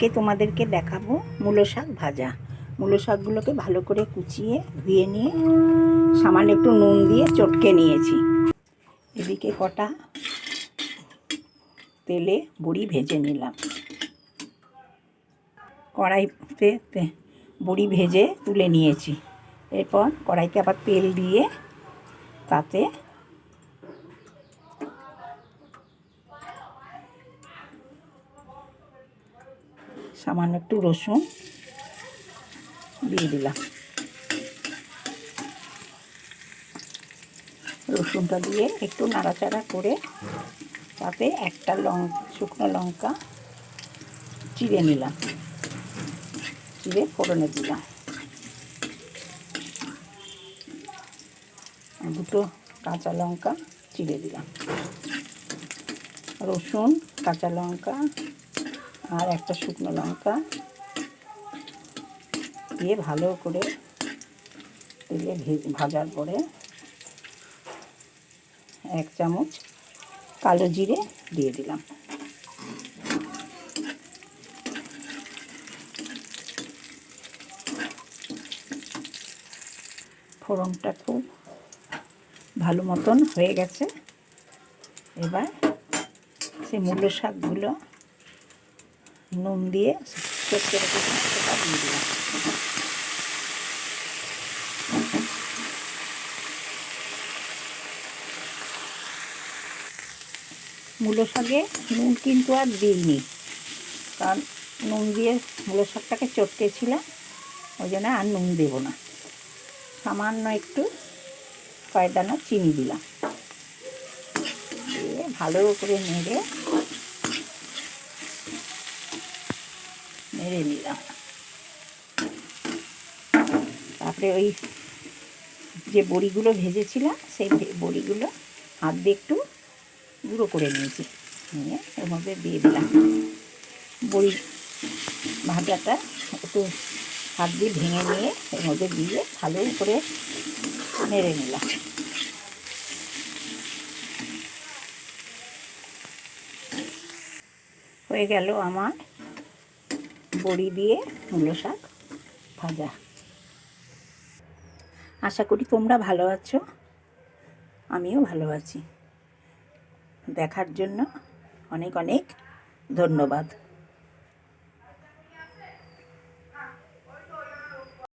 কে তোমাদেরকে দেখাবো মূলো শাক ভাজা। মূলো শাকগুলোকে ভালো করে কুচিয়ে ধুয়ে নিয়ে সামান্য একটু নুন দিয়ে চটকে নিয়েছি। এদিকে কটা তেলে বড়ি ভেজে নিলাম। কড়াইতে বড়ি ভেজে তুলে নিয়েছি। এরপর কড়াইতে আবার তেল দিয়ে তাতে সামান্য একটু রসুন দিয়ে দিলাম। রসুনটা দিয়ে একটু নাড়াচাড়া করে তাতে একটা লং, শুকনো লঙ্কা চিড়ে নিলাম। চিড়ে ফোড়নে দিলাম। দুটো কাঁচা লঙ্কা চিড়ে দিলাম। রসুন, কাঁচা লঙ্কা আর একটা শুকনো লঙ্কা দিয়ে ভালো করে তেলে ভাজার পরে এক চামচ কালো জিরে দিয়ে দিলাম। ফোড়নটা খুব ভালো মতন হয়ে গেছে। এবার সেই মূল্য শাকগুলো নুন দিয়ে চটকে রেখে দিয়ে দিলাম মূলো শাকে নুন কিন্তু আর দিইনি, কারণ নুন দিয়ে মূলো শাকটাকে চটকেছিলাম ওই জন্য আর নুন দেবো না। সামান্য একটু কয়েক চিনি দিলাম। দিয়ে ভালো করে নেড়ে নেড়ে নিলাম। তারপরে ওই যে বড়িগুলো ভেজেছিলাম, সেই বড়িগুলো হাত দিয়ে একটু গুঁড়ো করে নিয়েছি। নিয়ে এর মধ্যে দিয়ে দিলাম। বড়ি ভাজাটা একটু হাত দিয়ে ভেঙে নিয়ে এর মধ্যে দিয়ে ভালো করে নেড়ে নিলাম। হয়ে গেল আমার বড়ি দিয়ে মূলো শাক ভাজা। আশা করি তোমরা ভালো আছো, আমিও ভালো আছি। দেখার জন্য অনেক অনেক ধন্যবাদ।